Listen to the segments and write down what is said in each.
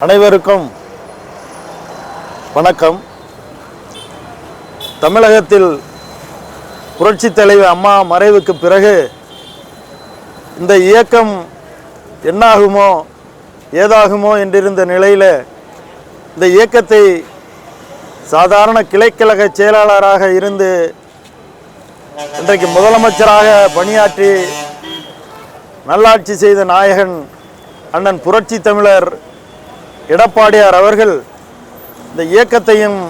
அனைவருக்கும் வணக்கம். தமிழகத்தில் புரட்சித் தலைவர் அம்மா மறைவுக்கு பிறகு இந்த இயக்கம் என்னாகுமோ ஏதாகுமோ என்றிருந்த நிலையில் இந்த இயக்கத்தை சாதாரண கிளைக்கழக செயலாளராக இருந்து இன்றைக்கு முதலமைச்சராக பணியாற்றி நல்லாட்சி செய்த நாயகன் அண்ணன் புரட்சி தமிழர் எடப்பாடியார் அவர்கள் இந்த இயக்கத்தையும்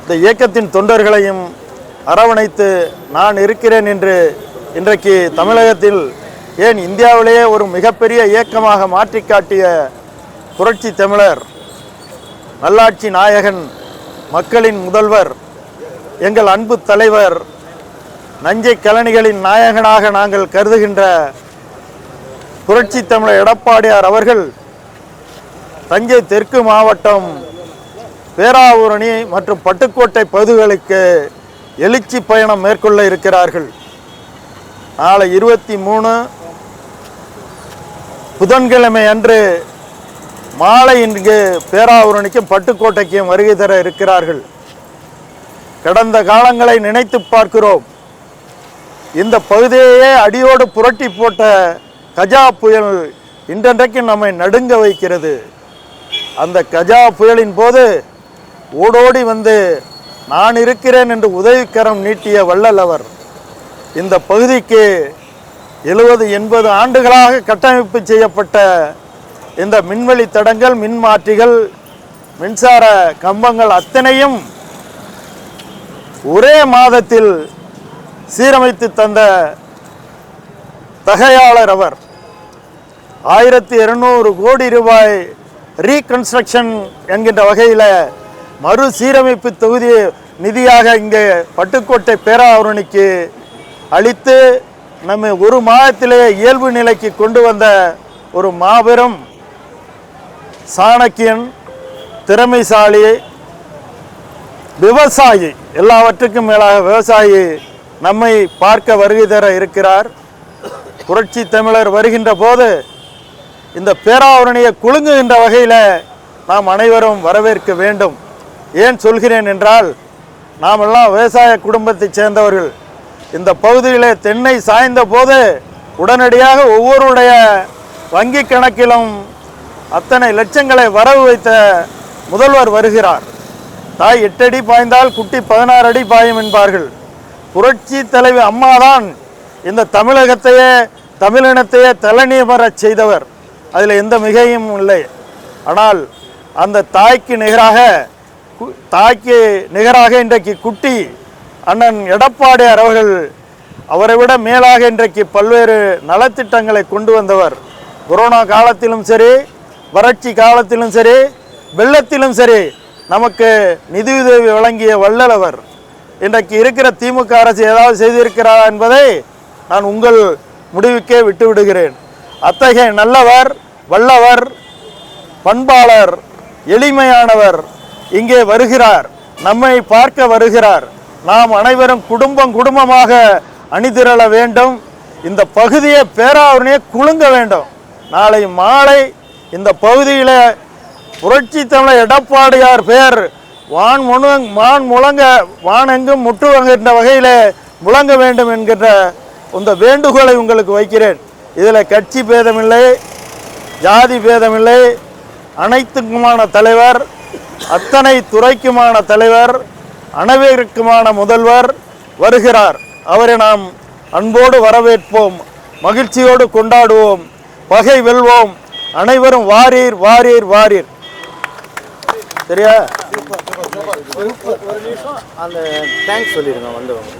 இந்த இயக்கத்தின் தொண்டர்களையும் அரவணைத்து நான் இருக்கிறேன் என்று இன்றைக்கு தமிழகத்தில் ஏன் இந்தியாவிலேயே ஒரு மிகப்பெரிய இயக்கமாக மாற்றி காட்டிய புரட்சி தமிழர் நல்லாட்சி நாயகன் மக்களின் முதல்வர் எங்கள் அன்பு தலைவர் நஞ்சை கலனிகளின் நாயகனாக நாங்கள் கருதுகின்ற புரட்சி தமிழர் எடப்பாடியார் அவர்கள் தஞ்சை தெற்கு மாவட்டம் பேராவூரணி மற்றும் பட்டுக்கோட்டை பகுதிகளுக்கு எழுச்சி பயணம் மேற்கொள்ள இருக்கிறார்கள். நாளை இருபத்தி மூணு புதன்கிழமை அன்று மாலை இங்கு பேராவூரணிக்கும் பட்டுக்கோட்டைக்கும் வருகை தர இருக்கிறார்கள். கடந்த காலங்களை நினைத்து பார்க்கிறோம். இந்த பகுதியையே அடியோடு புரட்டி போட்ட கஜா புயல் இன்றைக்கு நம்மை நடுங்க வைக்கிறது. அந்த கஜா புயலின் போது ஓடோடி வந்து நான் இருக்கிறேன் என்று உதவிக்கரம் நீட்டிய வள்ளல் அவர் இந்த பகுதிக்கு எழுபது எண்பது ஆண்டுகளாக கட்டமைப்பு செய்யப்பட்ட இந்த மின்வெளி தடங்கள் மின்மாற்றிகள் மின்சார கம்பங்கள் அத்தனையும் ஒரே மாதத்தில் சீரமைத்து தந்த தகையாளர் அவர். ஆயிரத்தி இருநூறு கோடி ரூபாய் ரீகன்ஸ்ட்ரக்ஷன் என்கின்ற வகையில் மறுசீரமைப்பு தொகுதி நிதியாக இங்கே பட்டுக்கோட்டை பேராவரணிக்கு அளித்து நம்மை ஒரு மாதத்திலேயே இயல்பு நிலைக்கு கொண்டு வந்த ஒரு மாபெரும் சாணக்கியன் திறமைசாலி விவசாயி எல்லாவற்றுக்கும் மேலாக விவசாயி நம்மை பார்க்க வருகை தர இருக்கிறார். புரட்சி தமிழர் வருகின்ற போது இந்த பேராவரணியை குலுங்குகின்ற வகையில் நாம் அனைவரும் வரவேற்க வேண்டும். ஏன் சொல்கிறேன் என்றால் நாமெல்லாம் விவசாய குடும்பத்தைச் சேர்ந்தவர்கள். இந்த பகுதியில் தென்னை சாய்ந்த போது உடனடியாக ஒவ்வொருடைய வங்கி கணக்கிலும் அத்தனை லட்சங்களை வரவு வைத்த முதல்வர் வருகிறார். தாய் எட்டடி பாய்ந்தால் குட்டி பதினாறு அடி பாயும் என்பார்கள். புரட்சி தலைவி அம்மாதான் இந்த தமிழகத்தையே தமிழினத்தையே தலைநிமரச் செய்தவர். அதில் எந்த மிகையும் இல்லை. ஆனால் அந்த தாய்க்கு நிகராக கு- தாய்க்கு நிகராக இன்றைக்கு குட்டி அண்ணன் எடப்பாடியார் அவர்கள் அவரை விட மேலாக இன்றைக்கு பல்வேறு நலத்திட்டங்களை கொண்டு வந்தவர். கொரோனா காலத்திலும் சரி வறட்சி காலத்திலும் சரி வெள்ளத்திலும் சரி நமக்கு நிதியுதவி வழங்கிய வல்லலவர் இன்றைக்கு இருக்கிற திமுக அரசு ஏதாவது செய்திருக்கிறாரா என்பதை நான் உங்கள் முடிவுக்கே விட்டு விடுகிறேன் அத்தகைய நல்லவர் வல்லவர் பண்பாளர் எளிமையானவர் இங்கே வருகிறார். நம்மை பார்க்க வருகிறார். நாம் அனைவரும் குடும்பம் குடும்பமாக அணிதிரள வேண்டும். இந்த பகுதியை பேராவரணியை குலுங்க வேண்டும். நாளை மாலை இந்த பகுதியில் புரட்சி தமிழர் எடப்பாடியார் பெயர் வான் முழு வான் முழங்க வானெங்கும் முட்டுவங்கின்ற வகையில் முழங்க வேண்டும் என்கின்ற இந்த வேண்டுகோளை உங்களுக்கு வைக்கிறேன். இதில் கட்சி பேதமில்லை. ஜாதி பேதமில்லை. அனைத்துக்குமான தலைவர் அத்தனை துறைக்குமான தலைவர் அனைவருக்குமான முதல்வர் வருகிறார். அவரை நாம் அன்போடு வரவேற்போம் மகிழ்ச்சியோடு கொண்டாடுவோம் பகை வெல்வோம். அனைவரும் வாரீர் வாரீர் வாரீர். சரியா? அந்த தேங்க்ஸ் சொல்லிடுங்க வந்தவங்க